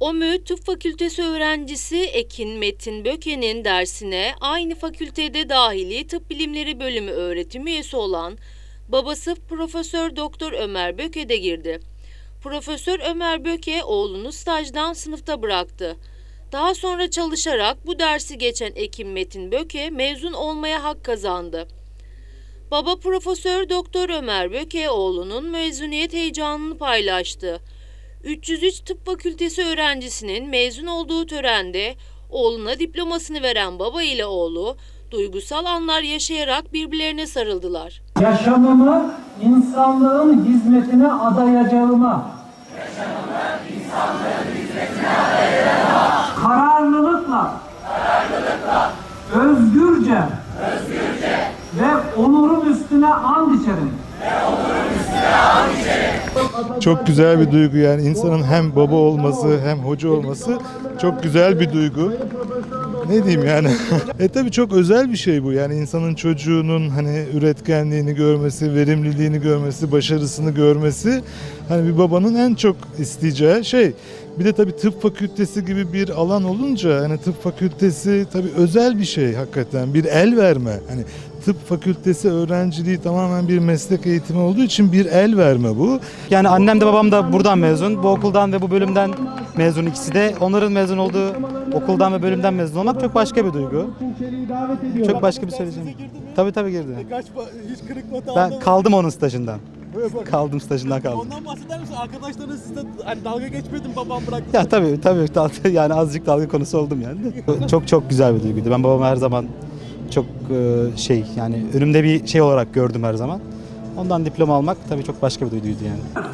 OMÜ Tıp Fakültesi öğrencisi Ekin Metin Böke'nin dersine aynı fakültede dahili Tıp Bilimleri Bölümü öğretim üyesi olan babası Profesör Doktor Ömer Böke de girdi. Profesör Ömer Böke oğlunu stajdan sınıfta bıraktı. Daha sonra çalışarak bu dersi geçen Ekin Metin Böke mezun olmaya hak kazandı. Baba Profesör Doktor Ömer Böke oğlunun mezuniyet heyecanını paylaştı. 303 Tıp Fakültesi öğrencisinin mezun olduğu törende oğluna diplomasını veren baba ile oğlu duygusal anlar yaşayarak birbirlerine sarıldılar. Yaşamımı insanlığın hizmetine adayacağıma kararlılıkla, özgürce, ve onurum üstüne and içerim. Çok güzel bir duygu yani insanın hem baba olması hem hoca olması çok güzel bir duygu. Ne diyeyim yani? e tabii çok özel bir şey bu. Yani insanın çocuğunun hani üretkenliğini görmesi, verimliliğini görmesi, başarısını görmesi hani bir babanın en çok isteyeceği şey. Bir de tabii tıp fakültesi gibi bir alan olunca hani tıp fakültesi tabii özel bir şey hakikaten. Bir el verme. Hani tıp fakültesi öğrenciliği tamamen bir meslek eğitimi olduğu için bir el verme bu. Yani annem de babam da buradan mezun. Bu okuldan ve bu bölümden mezun ikisi de. Onların mezun olduğu okuldan ve bölümden mezun olmak çok başka bir duygu. Çok başka bir söyleyeceğim. Tabii tabii girdi. Kaç hiç kırık nota Ben kaldım onun stajından. Kaldım stajından kaldım. Ondan bahseder misin? Arkadaşlarınız sizde hani dalga geçmedin babam bıraktı. Ya tabii tabii dalga- yani azıcık dalga konusu oldum yani. de. Çok çok güzel bir duyguydu. Ben babamı her zaman çok e, şey yani önümde bir şey olarak gördüm her zaman. Ondan diploma almak tabii çok başka bir duyguydu yani.